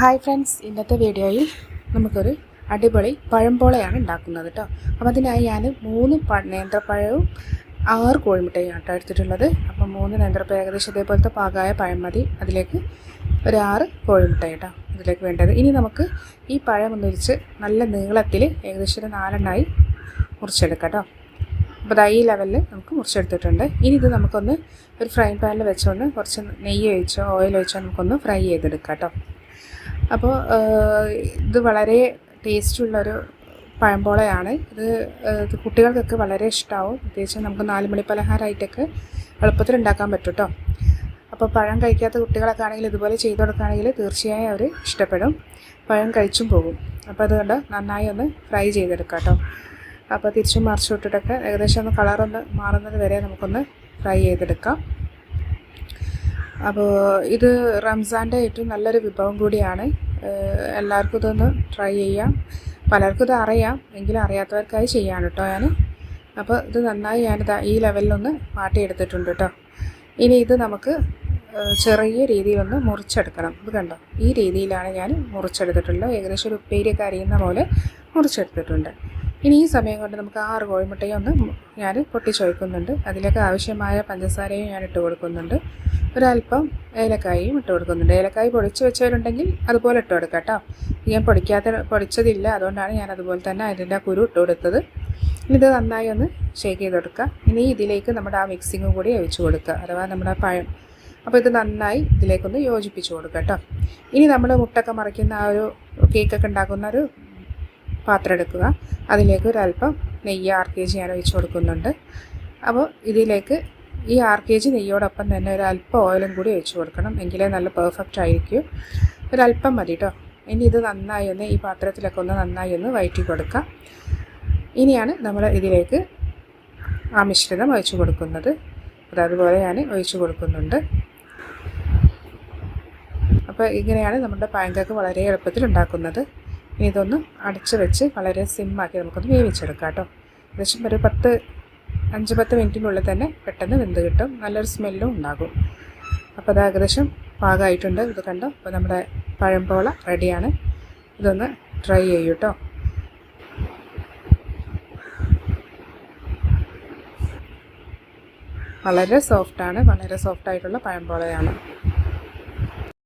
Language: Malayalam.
ഹായ് ഫ്രണ്ട്സ് ഇന്നത്തെ വീഡിയോയിൽ നമുക്കൊരു അടിപൊളി പഴംപോളയാണ് ഉണ്ടാക്കുന്നത് കേട്ടോ. അപ്പോൾ അതിനായി ഞാൻ മൂന്ന് നേന്ത്രപ്പഴവും ആറ് കോഴിമുട്ടയും കേട്ടോ എടുത്തിട്ടുള്ളത്. അപ്പോൾ മൂന്ന് നേന്ത്രപ്പഴം ഏകദേശം ഇതേപോലത്തെ പാകമായ പഴം മതി. അതിലേക്ക് ഒരു ആറ് കോഴിമുട്ട കേട്ടോ അതിലേക്ക് വേണ്ടത്. ഇനി നമുക്ക് ഈ പഴം ഒന്ന് ഒന്നിരിച്ച് നല്ല നീളത്തിൽ ഏകദേശം ഒരു നാലെണ്ണായി മുറിച്ചെടുക്കാം കേട്ടോ. അപ്പോൾ ഈ ലെവലിൽ നമുക്ക് മുറിച്ചെടുത്തിട്ടുണ്ട്. ഇനി ഇത് നമുക്കൊന്ന് ഒരു ഫ്രൈ പാനിൽ വെച്ചുകൊണ്ട് കുറച്ച് നെയ്യ് ഒഴിച്ചോ ഓയിൽ ഒഴിച്ചോ നമുക്കൊന്ന് ഫ്രൈ ചെയ്തെടുക്കാം കേട്ടോ. അപ്പോൾ ഇത് വളരെ ടേസ്റ്റുള്ളൊരു പഴംപോളയാണ്. ഇത് ഇത് കുട്ടികൾക്കൊക്കെ വളരെ ഇഷ്ടമാവും പ്രത്യേകിച്ച് നമുക്ക് നാല് മണി പലഹാരമായിട്ടൊക്കെ എളുപ്പത്തിൽ ഉണ്ടാക്കാൻ പറ്റും കേട്ടോ അപ്പോൾ പഴം കഴിക്കാത്ത കുട്ടികളൊക്കെ ആണെങ്കിൽ ഇതുപോലെ ചെയ്ത് കൊടുക്കുകയാണെങ്കിൽ തീർച്ചയായും അവർ ഇഷ്ടപ്പെടും. പഴം കഴിച്ചും പോകും. അപ്പോൾ അതുകൊണ്ട് നന്നായി ഒന്ന് ഫ്രൈ ചെയ്തെടുക്കാം കേട്ടോ അപ്പോൾ തിരിച്ചും മറിച്ചു വിട്ടിട്ടൊക്കെ ഏകദേശം ഒന്ന് കളറൊന്ന് മാറുന്നത് വരെ നമുക്കൊന്ന് ഫ്രൈ ചെയ്തെടുക്കാം. അപ്പോൾ ഇത് റംസാന്റെ ഏറ്റവും നല്ലൊരു വിഭവം കൂടിയാണ്. എല്ലാവർക്കും ഇതൊന്ന് ട്രൈ ചെയ്യാം. പലർക്കും ഇത് അറിയാം. എങ്കിലും അറിയാത്തവർക്കായി ചെയ്യാം കേട്ടോ ഞാൻ അപ്പോൾ ഇത് നന്നായി ഞാനിത് ഈ ലെവലിലൊന്ന് മാട്ടിയെടുത്തിട്ടുണ്ട് കേട്ടോ. ഇനി ഇത് നമുക്ക് ചെറിയ രീതിയിലൊന്ന് മുറിച്ചെടുക്കണം. ഇത് കണ്ടോ? ഈ രീതിയിലാണ് ഞാൻ മുറിച്ചെടുത്തിട്ടുള്ളത്. ഏകദേശം ഒരു ഉപ്പേരിയൊക്കെ അറിയുന്ന പോലെ മുറിച്ചെടുത്തിട്ടുണ്ട്. ഇനി ഈ സമയം കൊണ്ട് നമുക്ക് ആറ് കോഴിമുട്ടയും ഒന്ന് ഞാൻ പൊട്ടിച്ചൊഴിക്കുന്നുണ്ട്. അതിലേക്ക് ആവശ്യമായ പഞ്ചസാരയും ഞാൻ ഇട്ട് കൊടുക്കുന്നുണ്ട്. ഒരല്പം ഏലക്കായും ഇട്ട് കൊടുക്കുന്നുണ്ട്. ഏലക്കായ പൊടിച്ച് വെച്ചവരുണ്ടെങ്കിൽ അതുപോലെ ഇട്ട് കൊടുക്കാം കേട്ടോ. ഞാൻ പൊടിക്കാത്ത പൊടിച്ചതില്ല. അതുകൊണ്ടാണ് ഞാൻ അതുപോലെ തന്നെ അതിന്റെ കുരു ഇട്ട് കൊടുത്തത്. ഇത് നന്നായി ഒന്ന് ഷേക്ക് ചെയ്ത് കൊടുക്കുക. ഇനി ഇതിലേക്ക് നമ്മുടെ ആ മിക്സിങ്ങും കൂടി ഒഴിച്ച് കൊടുക്കുക. അഥവാ നമ്മുടെ പഴം. അപ്പോൾ ഇത് നന്നായി ഇതിലേക്കൊന്ന് യോജിപ്പിച്ച് കൊടുക്കുക കേട്ടോ. ഇനി നമ്മൾ മുട്ടൊക്കെ മറിക്കുന്ന ആ ഒരു കേക്കൊക്കെ ഉണ്ടാക്കുന്ന ഒരു പാത്രം എടുക്കുക. അതിലേക്ക് ഒരല്പം നെയ്യ് ആർ കെ ഞാൻ ഒഴിച്ച് കൊടുക്കുന്നുണ്ട്. അപ്പോൾ ഇതിലേക്ക് ഈ ആർ കെ ജി നെയ്യോടൊപ്പം തന്നെ ഒരു അല്പം ഓയിലും കൂടി ഒഴിച്ചു കൊടുക്കണം. എങ്കിലേ നല്ല പെർഫെക്റ്റ് ആയിരിക്കും. ഒരല്പം മതി കേട്ടോ ഇനി ഇത് നന്നായി ഒന്ന് ഈ പാത്രത്തിലൊക്കെ ഒന്ന് നന്നായി ഒന്ന് വയറ്റി കൊടുക്കാം. ഇനിയാണ് നമ്മൾ ഇതിലേക്ക് ആ മിശ്രിതം ഒഴിച്ചു കൊടുക്കുന്നത്. അത് അതുപോലെ ഞാൻ ഒഴിച്ചു കൊടുക്കുന്നുണ്ട്. അപ്പോൾ ഇങ്ങനെയാണ് നമ്മുടെ പാൻകേക്ക് വളരെ എളുപ്പത്തിൽ ഉണ്ടാക്കുന്നത്. ഇനി ഇതൊന്ന് അടച്ചു വെച്ച് വളരെ സിമ്മാക്കി നമുക്കൊന്ന് വേവിച്ചെടുക്കാം കേട്ടോ ഏകദേശം ഒരു പത്ത് അഞ്ച് പത്ത് മിനിറ്റിനുള്ളിൽ തന്നെ പെട്ടെന്ന് വെന്ത് കിട്ടും. നല്ലൊരു സ്മെല്ലും ഉണ്ടാകും. അപ്പോൾ അത് ഏകദേശം പാകമായിട്ടുണ്ട്. ഇത് കണ്ടോ? അപ്പോൾ നമ്മുടെ പഴംപോള റെഡിയാണ്. ഇതൊന്ന് ട്രൈ ചെയ്യൂ കേട്ടോ. വളരെ സോഫ്റ്റാണ് വളരെ സോഫ്റ്റായിട്ടുള്ള പഴംപോളയാണ്.